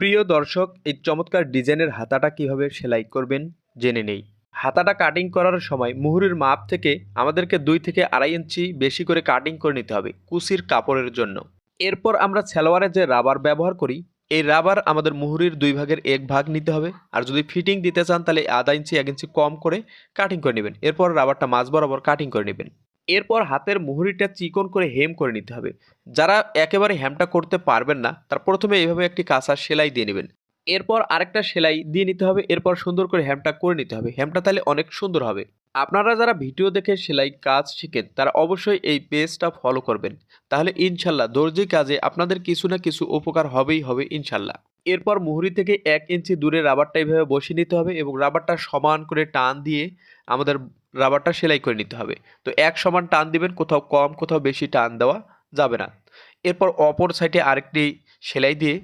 প্রিয় দর্শক, এই চমৎকার ডিজাইনের হাতাটা কীভাবে সেলাই করবেন জেনে নেই। হাতাটা কাটিং করার সময় মুহুরির মাপ থেকে আমাদেরকে দুই থেকে আড়াই ইঞ্চি বেশি করে কাটিং করে নিতে হবে কুচির কাপড়ের জন্য। এরপর আমরা সালোয়ারে যে রাবার ব্যবহার করি, এই রাবার আমাদের মুহুরির দুই ভাগের এক ভাগ নিতে হবে। আর যদি ফিটিং দিতে চান, তাহলে আধা ইঞ্চি, এক ইঞ্চি কম করে কাটিং করে নেবেন। এরপর রাবারটা মাঝ বরাবর কাটিং করে নেবেন। এরপর হাতের মুহুরিটা চিকন করে হেম করে নিতে হবে। যারা একেবারে হ্যামটা করতে পারবেন না, তার প্রথমে এইভাবে একটি কাঁচা সেলাই দিয়ে নেবেন। এরপর আরেকটা সেলাই দিয়ে নিতে হবে, এরপর সুন্দর করে হ্যামটা করে নিতে হবে। হ্যামটা তাহলে অনেক সুন্দর হবে। আপনারা যারা ভিডিও দেখে সেলাই কাজ শিখেন, তারা অবশ্যই এই পেজটা ফলো করবেন। তাহলে ইনশাল্লাহ দর্জি কাজে আপনাদের কিছু না কিছু উপকার হবেই হবে ইনশাল্লাহ। এরপর মুহুরি থেকে এক ইঞ্চি দূরে রাবারটা এইভাবে বসিয়ে নিতে হবে এবং রাবারটা সমান করে টান দিয়ে আমাদের রাবারটা সেলাই করে নিতে হবে। তো এক সমান টান দিবেন, কোথাও কম, কোথাও বেশি টান দেওয়া যাবে না। এরপর অপর সাইডে আরেকটি সেলাই দিয়ে